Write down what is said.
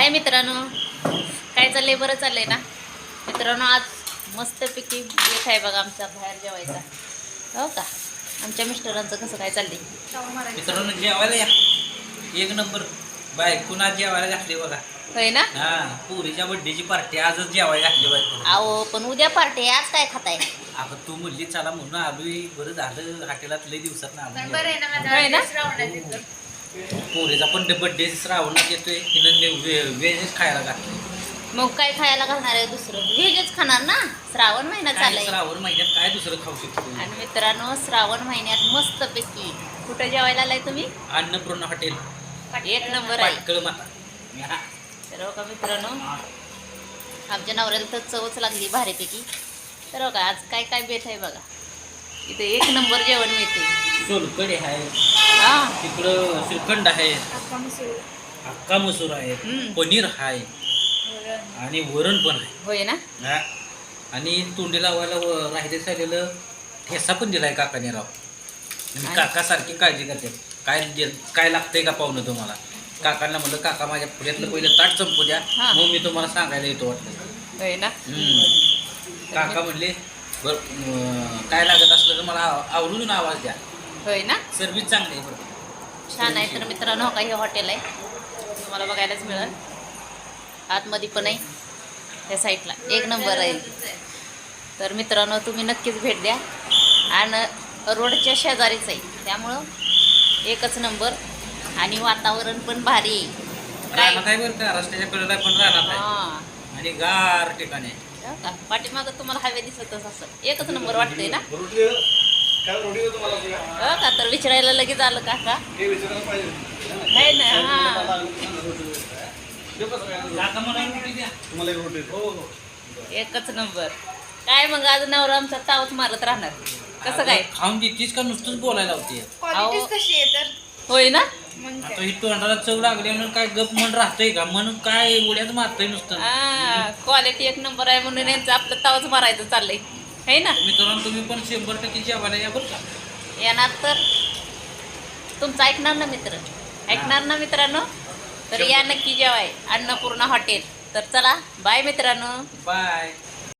हाय मित्रांनो? काय चाललंय? बरं चाललंय ना? मित्रांनो आज मस्तपैकी बेत आहे बघा आमचा बाहेर जेवायचा. हो का? आमच्या मिस्टरांचं कसं काय चाललंय? मित्रांनो जेवायला या. एक नंबर. बायकून आज जेवायला घातली बघा. होय ना? हा पुरीच्या बड्डेची पार्टी आजच जेवायला घातली बायको. आहो पण उद्या पार्टी आहे, आज काय खाताय? अगं तू म्हणली चला म्हणून आलोय. बरं झालं. हॉटेलात लय दिवसात ना होय ना? पोरीचा पण बड्डे श्रावणात येतोय. हिनं व्हेजच खायला घातलं मग काय खायला घालणार आहे दुसरं? व्हेजच खाणार ना? श्रावण महिना चाललाय श्रावण महिन्यात काय दुसरं खाऊ शकतो आणि मित्रांनो श्रावण महिन्यात मस्तपैकी. कुठं जेवायला आलाय तुम्ही? अन्नपूर्णा हॉटेल. एक नंबर आहे. माता. तर का मित्रांनो आमच्या नवऱ्याला तर चवच लागली भारीपैकी. तर का आज काय काय बेत आहे बघा. इथे एक नंबर जेवण मिळते सोलकढी आहे. तिकडं श्रीखंड आहे. अक्का मसूर आहे. हम्म. पनीर आहे आणि वरण पण आहे. होय ना? हा. आणि तोंडी लावायला व- राहिले झालेलं ठेसा पण दिलाय काकाने राव आणि आणि- काका सारखी काळजी करते. काय दे- काय लागतंय का पाहुणं तुम्हाला? काकांना म्हणलं काका माझ्या पुढ्यातलं पहिलं ताट संपू द्या. हा. मग मी तुम्हाला सांगायला येतो वाटतं. होय ना? हम्म. काका म्हणले बर काय लागत असलं तर मला आव- आवडून आवाज द्या. होय ना? सर्व्हिस चांगली आहे छान आहे तर मित्रांनो हो का हे हॉटेल आहे. तुम्हाला बघायलाच मिळेल. आतमध्ये पण आहे त्या साईडला एक नंबर आहे. तर मित्रांनो तुम्ही नक्कीच भेट द्या. आणि रोडच्या शेजारीच आहे. त्यामुळं एकच नंबर आणि वातावरण पण भारी आहे. काय? रानात आहे बरं का रस्त्याच्या कडेला पण रानात आहे हां. आणि गार ठिकाणी आहे. हो का? पाठीमागं तुम्हाला हवे दिसतच असं एकच नंबर वाटतंय ना? हो का? तर विचारायला लगेच आलं का? का? नाही ना हां. काका. हो, हो. एकच नंबर. काय मग आज नवरा आमचा तावच मारत राहणार. कसं काय? खाऊन देतीस का? नुसतंच बोलायला होती अहो, कशी आहे तर? होय ना? मग आता ही तोंडाला चव लागली म्हणून काय गप मन राहतंय का? म्हणून काय उड्यात मारतंय नुसतं? क्वालिटी एक नंबर आहे म्हणून यांचं आपलं तावच मारायचं चाललंय. है ना? मित्रांनो तुम्ही पण शंभर टक्के जेवायला या बरं का. येणार तर तुमचं ऐकणार ना मित्र? ऐकणार ना मित्रांनो? तर या नक्की जेवाय. अन्नपूर्णा हॉटेल. तर चला बाय मित्रांनो. बाय